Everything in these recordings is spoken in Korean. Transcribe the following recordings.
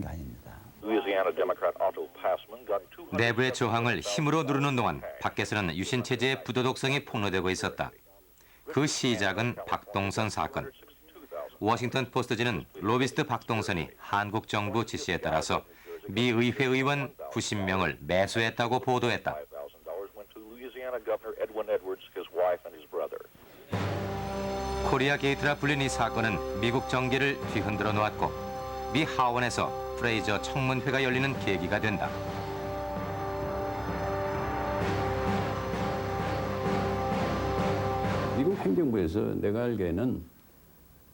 게 아닙니다. Louisiana Democrat Otto Passman got 200 내부의 저항을 힘으로 누르는 동안 밖에서는 유신 체제의 부도덕성이 폭로되고 있었다. 그 시작은 박동선 사건. 워싱턴 포스트지는 로비스트 박동선이 한국 정부 지시에 따라서 미 의회 의원 90명을 매수했다고 보도했다. $5,000 went to Louisiana Governor Edwin Edwards, his wife, and his brother. 코리아 게이트라 불린 이 사건은 미국 정계를 뒤흔들어 놓았고 미 하원에서 프레이저 청문회가 열리는 계기가 된다. 미국 행정부에서 내가 알기에는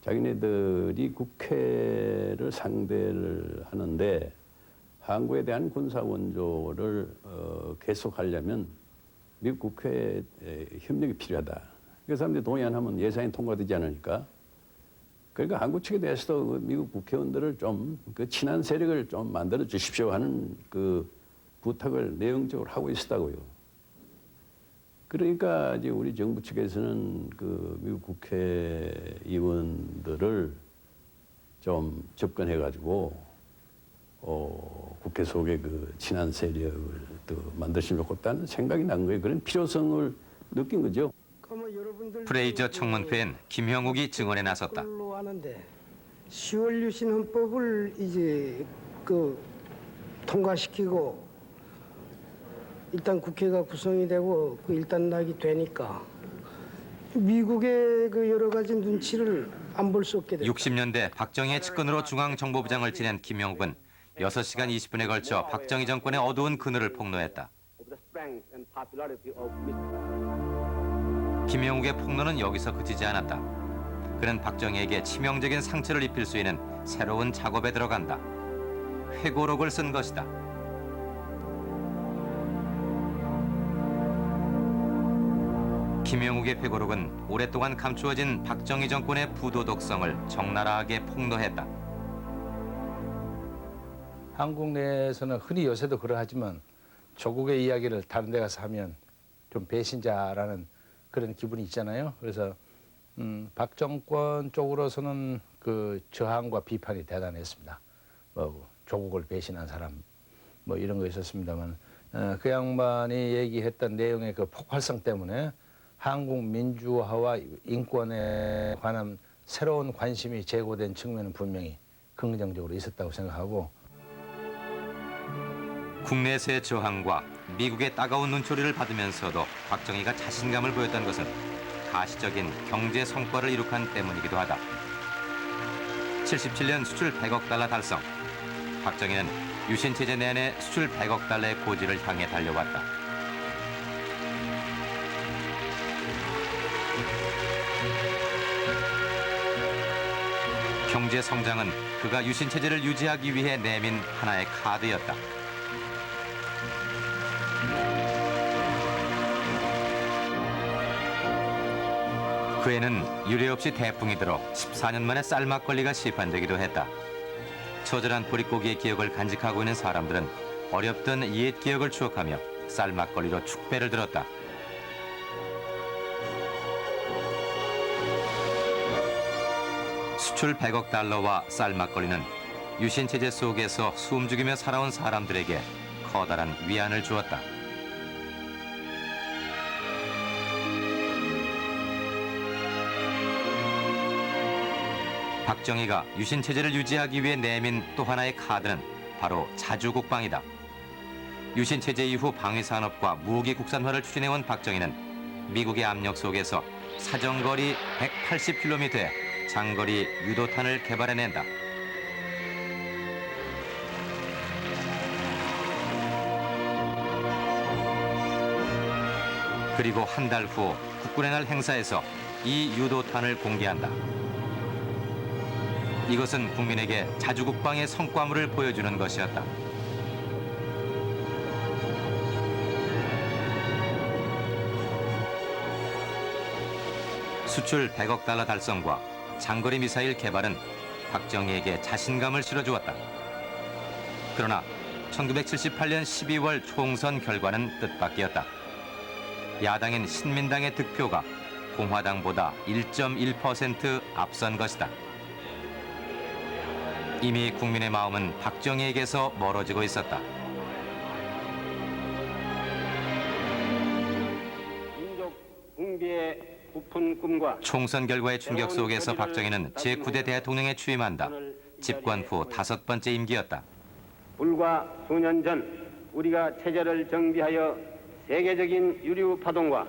자기네들이 국회를 상대를 하는데 한국에 대한 군사 원조를 어, 계속하려면 미국 국회의 협력이 필요하다. 그 사람들이 동의 안 하면 예산이 통과되지 않으니까. 그러니까 한국 측에 대해서도 그 미국 국회의원들을 좀 그 친한 세력을 좀 만들어 주십시오 하는 그 부탁을 내용적으로 하고 있었다고요. 그러니까 이제 우리 정부 측에서는 그 미국 국회의원들을 좀 접근해 가지고 어, 국회 속에 그 친한 세력을 또 만드시면 좋겠다는 생각이 난 거예요. 그런 필요성을 느낀 거죠. 프레이저 청문회엔 김형욱이 증언에 나섰다. 하는데 10월 유신 헌법을 이제 그 통과시키고 일단 국회가 구성이 되고 그 일단 낙이 되니까 미국의 그 여러 가지 눈치를 안 볼 수 없게 됐다. 60년대 박정희의 측근으로 중앙정보부장을 지낸 김영욱은 6시간 20분에 걸쳐 박정희 정권의 어두운 그늘을 폭로했다. 김영욱의 폭로는 여기서 그치지 않았다. 그는 박정희에게 치명적인 상처를 입힐 수 있는 새로운 작업에 들어간다. 회고록을 쓴 것이다. 김영욱의 회고록은 오랫동안 감추어진 박정희 정권의 부도덕성을 적나라하게 폭로했다. 한국 내에서는 흔히 요새도 그러하지만 조국의 이야기를 다른 데 가서 하면 좀 배신자라는 그런 기분이 있잖아요. 그래서 음, 박 정권 쪽으로서는 그 저항과 비판이 대단했습니다. 뭐 조국을 배신한 사람 뭐 이런 거 있었습니다만 어, 그 양반이 얘기했던 내용의 그 폭발성 때문에 한국 민주화와 인권에 관한 새로운 관심이 제고된 측면은 분명히 긍정적으로 있었다고 생각하고 국내세의 저항과 미국의 따가운 눈초리를 받으면서도 박정희가 자신감을 보였던 것은 가시적인 경제 성과를 이룩한 때문이기도 하다. 77년 수출 100억 달러 달성. 박정희는 유신 체제 내내 수출 100억 달러의 고지를 향해 달려왔다. 경제 성장은 그가 유신 체제를 유지하기 위해 내민 하나의 카드였다. 그에는 유례없이 태풍이 들어 14년 만에 쌀막걸리가 시판되기도 했다. 처절한 보릿고기의 기억을 간직하고 있는 사람들은 어렵던 옛 기억을 추억하며 쌀막걸리로 축배를 들었다. 수출 100억 달러와 쌀막걸리는 유신 체제 속에서 숨죽이며 살아온 사람들에게 커다란 위안을 주었다. 박정희가 유신 체제를 유지하기 위해 내민 또 하나의 카드는 바로 자주 국방이다. 유신 체제 이후 방위 산업과 무기 국산화를 추진해온 박정희는 미국의 압력 속에서 사정거리 180km의 장거리 유도탄을 개발해낸다. 그리고 한 달 후 국군의 날 행사에서 이 유도탄을 공개한다. 이것은 국민에게 자주국방의 성과물을 보여주는 것이었다. 수출 100억 달러 달성과 장거리 미사일 개발은 박정희에게 자신감을 실어주었다. 그러나 1978년 12월 총선 결과는 뜻밖이었다. 야당인 신민당의 득표가 공화당보다 1.1% 앞선 것이다. 이미 국민의 마음은 박정희에게서 멀어지고 있었다. 총선 결과의 충격 속에서 박정희는 제9대 대통령에 취임한다. 집권 후 다섯 번째 임기였다. 불과 수년 전 우리가 체제를 정비하여 세계적인 유류 파동과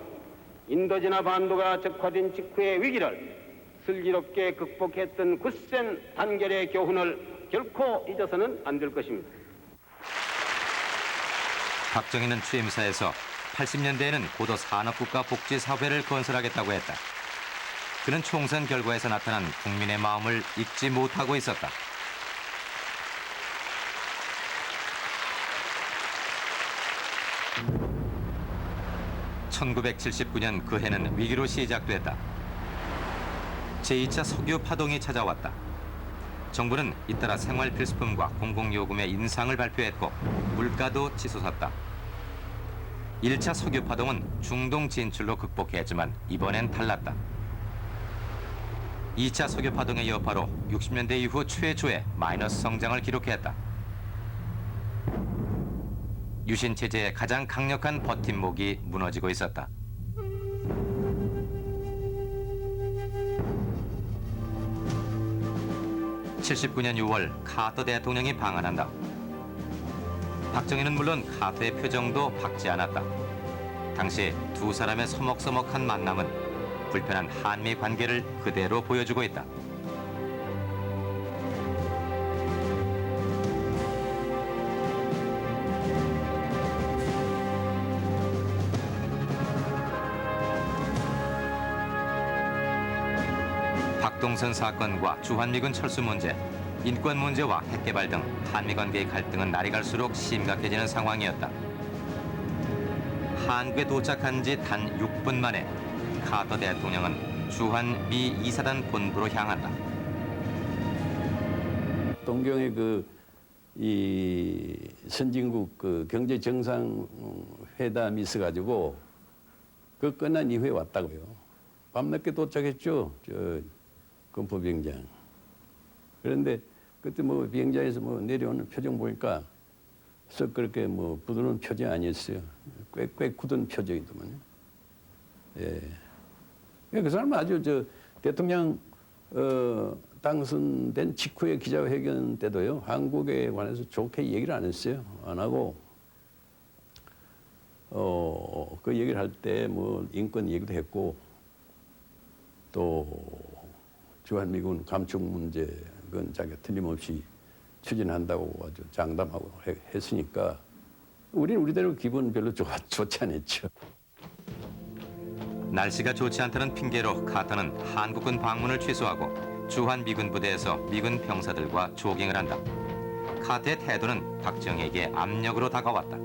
인도지나 반도가 적화된 직후의 위기를 슬기롭게 극복했던 굳센 단결의 교훈을 결코 잊어서는 안 될 것입니다. 박정희는 취임사에서 80년대에는 고도 산업국가 복지사회를 건설하겠다고 했다. 그는 총선 결과에서 나타난 국민의 마음을 잊지 못하고 있었다. (1979년) 그 해는 위기로 시작됐다. 제2차 석유 파동이 찾아왔다. 정부는 잇따라 생활 필수품과 공공요금의 인상을 발표했고 물가도 치솟았다. 1차 석유 파동은 중동 진출로 극복했지만 이번엔 달랐다. 2차 석유 파동의 여파로 60년대 이후 최초의 마이너스 성장을 기록했다. 유신 체제의 가장 강력한 버팀목이 무너지고 있었다. 79년 6월 카터 대통령이 방한한다. 박정희는 물론 카터의 표정도 밝지 않았다. 당시 두 사람의 서먹서먹한 만남은 불편한 한미 관계를 그대로 보여주고 있다. 박동선 사건과 주한미군 철수 문제, 인권 문제와 핵 개발 등 한미 관계의 갈등은 날이 갈수록 심각해지는 상황이었다. 한국에 도착한 지 단 6분 만에 카터 대통령은 주한 미 이사단 본부로 향한다. 동경에 그이 선진국 그 경제 정상 회담이 있어가지고 그 끝난 이후에 왔다고요. 밤늦게 도착했죠. 저 건포 비행장. 그런데 그때 뭐 비행장에서 뭐 내려오는 표정 보니까 썩 그렇게 뭐 부드러운 표정이 아니었어요. 꽤, 꽤 굳은 표정이더만요. 예. 그 사람은 아주 저 대통령 어, 당선된 직후의 기자회견 때도요 한국에 관해서 좋게 얘기를 안 했어요 안 하고 어, 그 얘기를 할 때 뭐 인권 얘기도 했고 또 주한미군 감축 문제 그건 자기가 틀림없이 추진한다고 아주 장담하고 해- 했으니까 우리는 우리대로 기분 별로 좋, 좋지 않았죠. 날씨가 좋지 않다는 핑계로 카터는 한국군 방문을 취소하고 주한 미군 부대에서 미군 병사들과 조깅을 한다. 카터의 태도는 박정희에게 압력으로 다가왔다.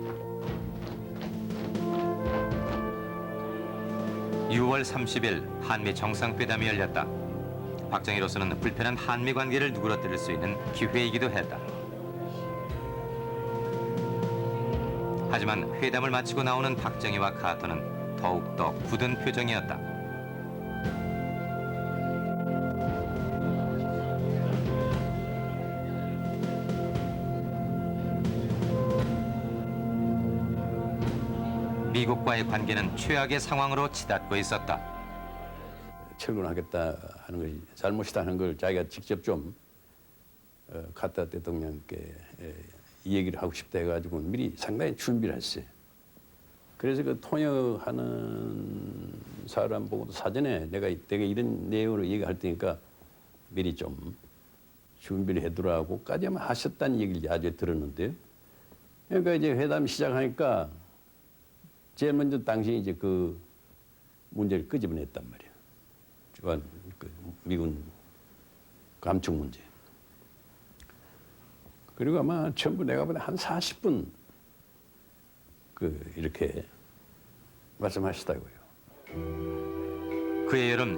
6월 30일 한미 정상회담이 열렸다. 박정희로서는 불편한 한미 관계를 누그러뜨릴 수 있는 기회이기도 했다. 하지만 회담을 마치고 나오는 박정희와 카터는 더욱더 굳은 표정이었다. 미국과의 관계는 최악의 상황으로 치닫고 있었다. 철군하겠다 하는 것이 잘못이다 하는 걸 자기가 직접 좀 어, 카타 대통령께 에, 이 얘기를 하고 싶다 해가지고 미리 상당히 준비를 했어요. 그래서 그 통역하는 사람 보고도 사전에 내가 내가 이런 내용으로 얘기할 테니까 미리 좀 준비를 해두라고까지만 하셨다는 얘기를 아주 들었는데요. 그러니까 이제 회담 시작하니까 제일 먼저 당시 이제 그 문제를 끄집어냈단 말이에요. 그 미군 감축 문제. 그리고 아마 전부 내가 보다 한 40분 그 이렇게 말씀하시다고요. 그해 여름